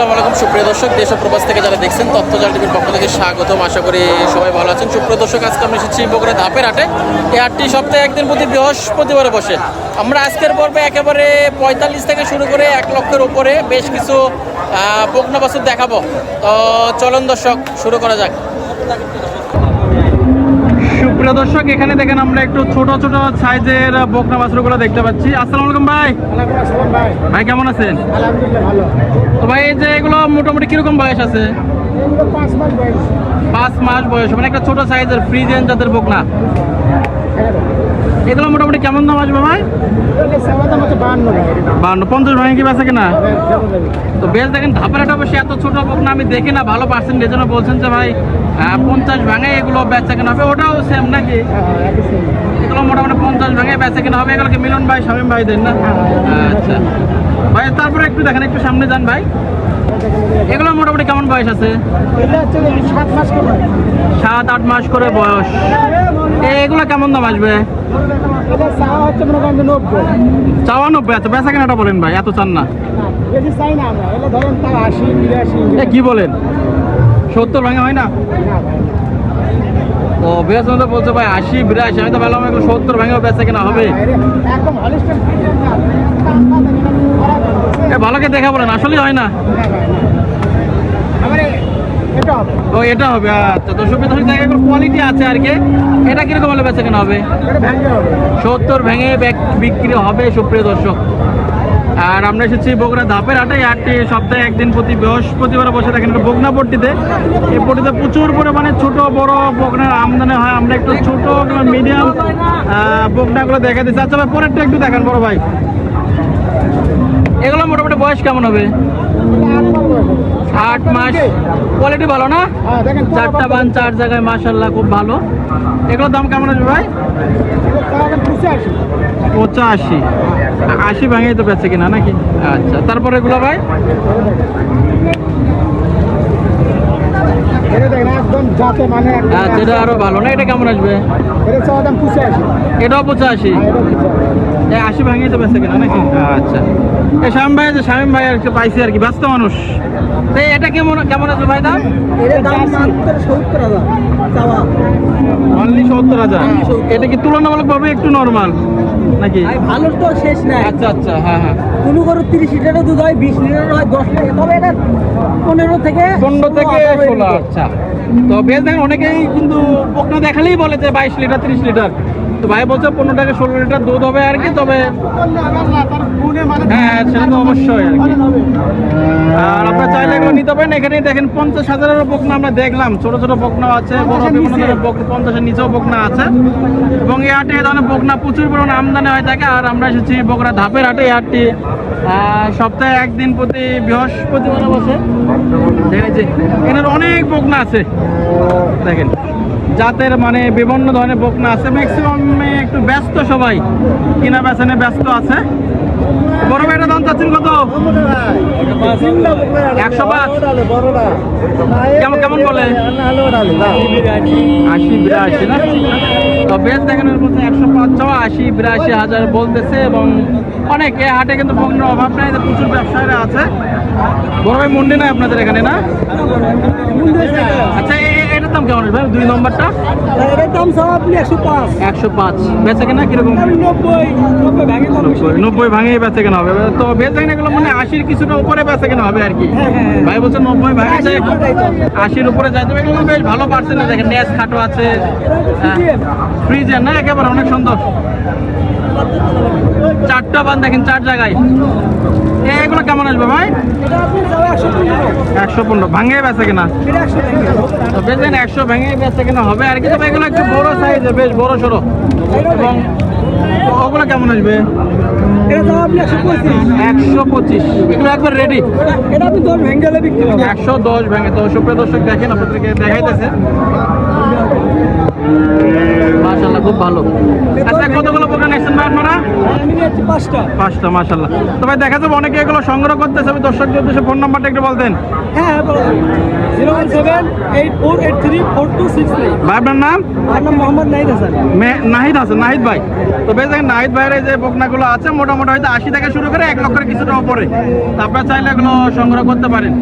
আসসালামু আলাইকুম। সুপ্রিয় দর্শক, দেশ প্রবাস থেকে যারা দেখছেন, তথ্য জাল টিভির পক্ষ থেকে স্বাগতম। আশা করি সবাই ভালো আছেন। সুপ্রিয় দর্শক, আজকে আমরা এসেছি বগুড়া ধাপের হাটে। এই হাটটি সপ্তাহে একদিন প্রতি বৃহস্পতিবারে বসে। আমরা আজকের পর্বে একেবারে পঁয়তাল্লিশ থেকে শুরু করে এক লক্ষের উপরে বেশ কিছু বকনা বাছুর দেখাবো। তো চলন দর্শক, শুরু করা যাক। সুপ্রিয় দর্শক এখানে দেখেন আমরা একটু ছোট ছোট সাইজের বকনা বাছুরগুলো দেখতে পাচ্ছি। আসসালামু আলাইকুম ভাই। ভাই। ভাই কেমন আছেন? আলহামদুলিল্লাহ ভালো। তো ভাই এই যে এগুলো মোটামুটি কীরকম বয়স আছে? পাঁচ মাস বয়স। পাঁচ মাস বয়স। মানে একটা ছোট সাইজের ফ্রিজেন যাদের বকনা। এগুলো মোটামুটি কেমন দাম আসবে ভাই? বান্ন পঞ্চাশ ভাঙে কি বেচা কিনা? দেবো তো বেশ দেখেন ধাপের একটা বসে এত ছোট বকনা আমি দেখি না ভালো পার্সেন্ট এই জন্য বলছেন যে ভাই পঞ্চাশ ভাঙে এগুলো বেচা কিনা হবে ওটাও সেম নাকি? হ্যাঁ হ্যাঁ। এগুলো মোটামুটি পঞ্চাশ ভাঙে বেচা কিনা হবে এগুলোকে মিলন ভাই শামীম ভাই দেন না? আচ্ছা। ভাই তারপরে একটু দেখেন একটু সামনে যান ভাই। এগুলো মোটামুটি কেমন বয়স আছে? সাত আট মাস করে বয়স। এগুলো কেমন দাম আসবে? চাওয়া নব্বই। আচ্ছা বেচা কেনাটা বলেন ভাই এত চান না। কি বলেন? সত্তর ভাঙে হয় না? ও বলছে ভাই আশি বিরাশি আমি তো এগুলো সত্তর ভাঙেও বেচা কেনা হবে। ভালোকে দেখা বলেন আসলেই হয় না। ও এটা হবে আচ্ছা। তো সুবিধা হচ্ছে এগুলো কোয়ালিটি আছে আর কি। এটা কীরকম হলে বেচা কেনা হবে? সত্তর ভেঙে বিক্রি হবে সুপ্রিয় দর্শক। আর আমরা এসেছি বগুড়া ধাপের হাটে। হাটটি সপ্তাহে একদিন প্রতি বৃহস্পতিবার বসে থাকেন বগনা পট্টিতে। এই পট্টিতে প্রচুর পরিমাণে ছোট বড় বগনার আমদানি হয়। আমরা একটু ছোট মিডিয়াম বগনাগুলো দেখা দিচ্ছি। আচ্ছা ভাই পরেরটা একটু দেখান বড় ভাই। এগুলো মোটামুটি বয়স কেমন হবে? আট মাস কোয়ালিটি ভালো না? হ্যাঁ চারটা বান চার জায়গায় মাশাল্লাহ খুব ভালো। এগুলোর দাম কেমন আসবে ভাই? পঁচাশি। আশি ভাঙেই তো বেচে কিনা নাকি? আচ্ছা তারপরে এগুলো ভাই? মানে আচ্ছা এটা আরও ভালো না? এটা কেমন আসবে? এটাও পঁচাশি। হ্যাঁ, আশি ভাঙেই তো বেচে কিনা নাকি? আচ্ছা। এই ভাই শামিম ভাই আর একটু পাইছি আর কি ব্যস্ত মানুষ। তো এটা কেমন কেমন আছে ভাই দাম? এটা দাম সত্তর হাজার। অনলি সত্তর হাজার? এটা কি তুলনামূলকভাবে একটু নর্মাল নাকি? ভালো তো শেষ নাই। আচ্ছা আচ্ছা হ্যাঁ হ্যাঁ। কোনো করে তিরিশ লিটারও দুধ হয় বিশ লিটারও হয় দশ লিটার তবে এটা পনেরো থেকে পনেরো থেকে ষোলো আচ্ছা। তো বেশ দেখেন অনেকেই কিন্তু বকনা দেখালেই বলে যে বাইশ লিটার তিরিশ লিটার। তো ভাই বলছে পনেরো থেকে ষোলো লিটার দুধ হবে আর কি, তবে হ্যাঁ সেটা তো অবশ্যই আর কি। আর আপনার চাইলে এগুলো নিতে পারেন, এখানে দেখেন পঞ্চাশ হাজারেরও বকনা আমরা দেখলাম। ছোট ছোট বকনা আছে পঞ্চাশের নিচেও বকনা আছে। এবং এই হাটে এই ধরনের বকনা প্রচুর পরিমাণে আমদানি হয়ে থাকে। আর আমরা এসেছি বকরা ধাপের হাটে এই হাটটি সপ্তাহে একদিন প্রতি বৃহস্পতিবার বসে যে এখানে অনেক বকনা আছে। দেখেন। জাতের মানে বিভিন্ন ধরনের বকনা আছে। ম্যাক্সিমাম একটু ব্যস্ত সবাই। কিনা বেচানে ব্যস্ত আছে। বড় ভাইটা দাম চাচ্ছেন কত? একশো পাঁচ। কেমন কেমন বলে? আশি, বিরাশি না? তো বেশ দেখেন, এর মধ্যে একশো পাঁচ চাও আশি, বিরাশি হাজার বলতেছে এবং অনেক এ হাটে কিন্তু বগ্নের অভাব নেই প্রচুর ব্যবসায়ীরা আছে। বড় ভাই মন্ডি নাই আপনাদের এখানে না? আচ্ছা এটার দাম কেমন ভাই? দুই নম্বরটা? এটার দাম সব আপনি একশো পাঁচ। একশো পাঁচ। বেচে কিনা কীরকম? নব্বই। ভাঙে বেচে কেনা হবে। তো বেচ মানে আশির কিছুটা উপরে বেচে কেনা হবে আর কি। ভাই বলছে নব্বই ভাঙে আশির উপরে এগুলো বেশ ভালো পার্সেন্ট দেখেন নেস খাটো আছে। ফ্রিজের না একেবারে অনেক সুন্দর। চারটা বান দেখেন, চার জায়গায়। এগুলো কেমন আসবে ভাই? একশো পনেরো ভাঙে বেচে কিনা? এটা একশো ভেঙে বেচে কিনা হবে। আর কি এগুলো একটু বড় সাইজের, বেশ বড় সড়ো। এবং ওগুলো কেমন আসবে? একশো পঁচিশ। এগুলো একবার রেডি একশো দশ ভেঙে। তো সুপ্রিয় দর্শক দেখেন, আপনাদেরকে দেখাইতেছে। খুব ভালো। আচ্ছা কতগুলো বকনা নিচ্ছেন ভাই আপনারা? পাঁচটা। পাঁচটা মাশাল্লাহ তো ভাই দেখা যাবে অনেকে এগুলো সংগ্রহ করতেছে। আমি দর্শকদের উদ্দেশ্যে ফোন নাম্বারটা একটু বলতেন। হ্যাঁ zero one seven eight four eight three four two six three. ভাই আপনার নাম? আমার নাম মোহাম্মদ হাসান। নাহিদ আছে নাহিদ ভাই। তো বেশ দেখেন নাহিদ ভাইয়ের এই যে বকনাগুলো আছে মোটামুটি হয়তো আশি থেকে শুরু করে এক লক্ষের কিছুটা আপনারা চাইলে এগুলো সংগ্রহ করতে পারেন।